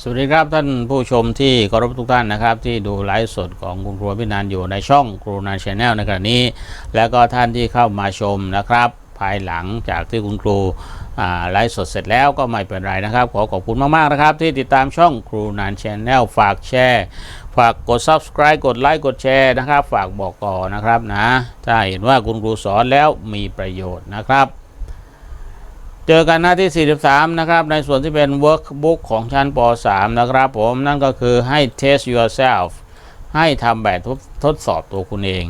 สวัสดีครับท่านผู้ชมที่เคารพทุกท่านนะครับ ที่ดูไลฟ์สดของคุณครูพินันอยู่ในช่องครูนันชาแนลในขณะนี้ แล้วก็ท่านที่เข้ามาชมนะครับ ภายหลังจากที่คุณครูไลฟ์สดเสร็จแล้วก็ไม่เป็นไรนะครับ ขอขอบคุณมากๆนะครับ ที่ติดตามช่องครูนันชาแนลฝากแชร์ ฝากกด subscribe กดไลค์กดแชร์นะครับ ฝากบอกต่อนะครับนะถ้าเห็นว่าคุณครูสอนแล้วมีประโยชน์นะครับ เจอกันหน้าที่ 43 นะครับ ในส่วนที่เป็น workbook ของชั้นป .3 นะครับผมนั่นก็คือให้ test yourself ให้ทำแบบทดทดสอบตัวคุณเอง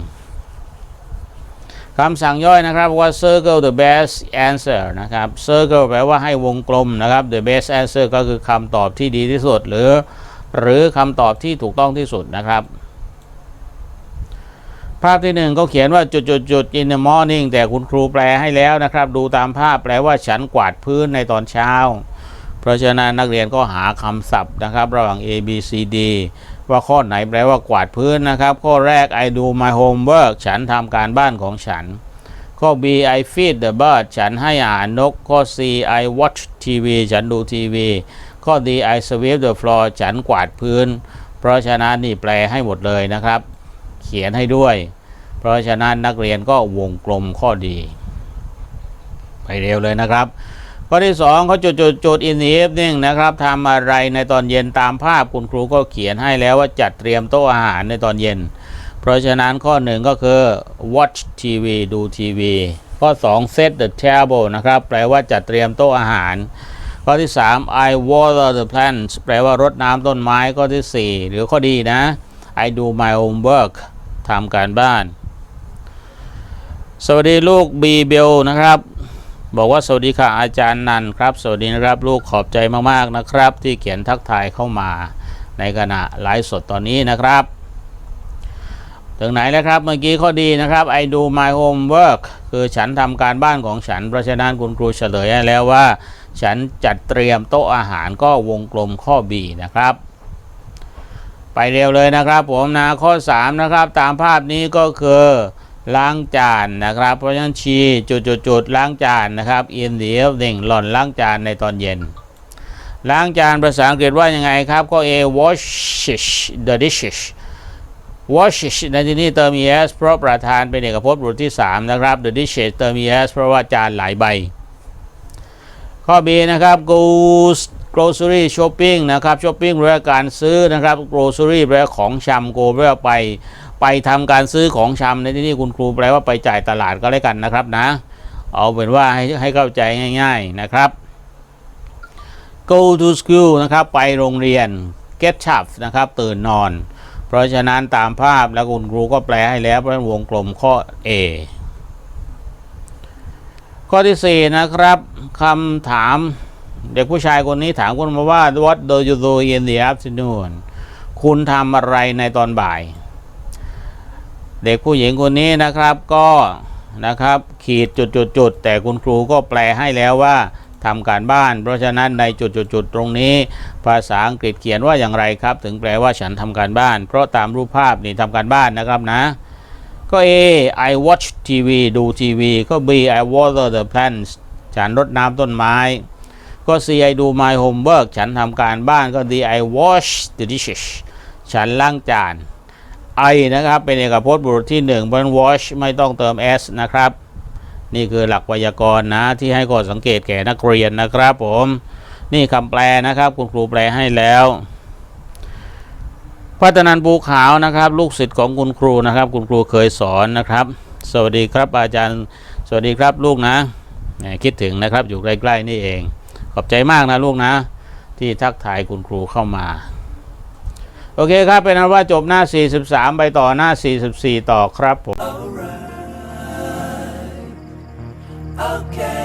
คำสั่งย่อยนะครับว่า circle the best answer นะครับ circle แปลว่าให้วงกลมนะครับ the best answer ก็คือคำตอบที่ดีที่สุด หรือ หรือคำตอบที่ถูกต้องที่สุดนะครับ ภาพที่หนึ่งก็เขียนว่าจุดจุดจุด in the morning แต่คุณครูแปลให้แล้วนะครับ ดูตามภาพแปลว่าฉันกวาดพื้นในตอนเช้า เพราะฉะนั้นนักเรียนก็หาคำศัพท์นะครับ ระหว่าง A B C D ว่าข้อไหนแปลว่ากวาดพื้นนะครับ ข้อแรก I do my homework ฉันทำการบ้านของฉัน ข้อ B I feed the bird ฉันให้อาหารนก ข้อ C I watch TV ฉันดูทีวีข้อ D I sweep the floor ฉันกวาดพื้น เพราะฉะนั้นนี่แปลให้หมดเลยนะครับ เขียนให้ด้วย เพราะฉะนั้นนักเรียนก็วงกลมข้อดี ไปเร็วเลยนะครับ ข้อที่2เขาจุดจุดจุดอิน the evening นะครับทำอะไรในตอนเย็นตามภาพคุณครูก็เขียนให้แล้วว่าจัดเตรียมโต๊ะอาหารในตอนเย็น เพราะฉะนั้นข้อหนึ่งก็คือ watch TV ดูทีวีข้อ 2 set the table นะครับ แปลว่าจัดเตรียมโต๊ะอาหาร ข้อที่ 3 I water the plants แปลว่ารดน้ำต้นไม้ ข้อที่ 4 หรือข้อดีนะ I do my homework ทำการบ้าน สวัสดีลูกบีเบลนะครับ บอกว่าสวัสดีค่ะอาจารย์นันครับ สวัสดีนะครับลูกขอบใจมากๆนะครับ ที่เขียนทักทายเข้ามาในขณะไลฟ์สดตอนนี้นะครับ ถึงไหนแล้วครับเมื่อกี้ข้อดีนะครับ I do my homework คือฉันทำการบ้านของฉัน เพราะฉะนั้นคุณครูเฉลยแล้วว่า ฉันจัดเตรียมโต๊ะอาหารก็วงกลมข้อ B นะครับ ไปเร็วเลยนะครับ ผมนะข้อ 3 นะครับ ตามภาพนี้ก็คือ ล้างจานนะครับ เพราะฉะนั้นชีจุดจุดจุดล้างจานนะครับ in the evening หล่อนล้างจานในตอนเย็น ล้างจานภาษาอังกฤษว่ายังไงครับก็ A washes the dishes washes ในที่นี้เติม es เพราะประธานเป็นเอกพจน์บุรุษที่ 3 นะครับ the dishes เติม es เพราะว่าจานหลายใบ ข้อ B นะครับ goes grocery shopping นะครับ shopping แปลว่าการซื้อนะครับ grocery แปลว่าของชำ go แปลว่าไป ไปทำการซื้อของชำในที่นี้คุณครูแปลว่าไปจ่ายตลาดก็แล้วกันนะครับนะ เอาเป็นว่าให้ให้เข้าใจง่าย ๆนะครับ go to school นะครับไปโรงเรียน get up นะครับตื่นนอน เพราะฉะนั้นตามภาพแล้วคุณครูก็แปลให้แล้วเพราะวงกลมข้อ A ข้อที่ 4 นะครับคำถาม เด็กผู้ชายคนนี้ถามคุณมาว่า what do you do in the afternoon คุณทำอะไรในตอนบ่าย เด็กผู้หญิงคนนี้นะครับก็นะครับขีดจุดจุดจุดแต่คุณครูก็แปลให้แล้วว่าทำการบ้าน เพราะฉะนั้นในจุดจุดจุดตรงนี้ ภาษาอังกฤษเขียนว่าอย่างไรครับ ถึงแปลว่าฉันทำการบ้าน เพราะตามรูปภาพนี่ทำการบ้านนะครับนะก็ A I watch TV ดูทีวีก็ B I water the plants ฉันรดน้ำต้นไม้ ก็ C I do my homework ฉันทำการบ้านก็ D I wash the dishes ฉันล้างจาน I นะครับ เป็นเอกพจน์บุรุษที่1เพราะฉะนั้น wash ไม่ต้องเติม s นะครับ นี่คือหลักไวยากรณ์นะ ที่ให้ข้อสังเกตแก่นักเรียนนะครับผม นี่คำแปลนะครับ คุณครูแปลให้แล้วพัฒนันภูขาวนะครับ ลูกศิษย์ของคุณครูนะครับ คุณครูเคยสอนนะครับ สวัสดีครับอาจารย์ สวัสดีครับลูกนะ คิดถึงนะครับอยู่ใกล้ๆนี่เอง ขอบใจมากนะลูกนะ ที่ทักทายคุณครูเข้ามา โอเคครับ เป็นนั้นว่าจบหน้า 43 ไปต่อหน้า 44 ต่อครับผม Okay.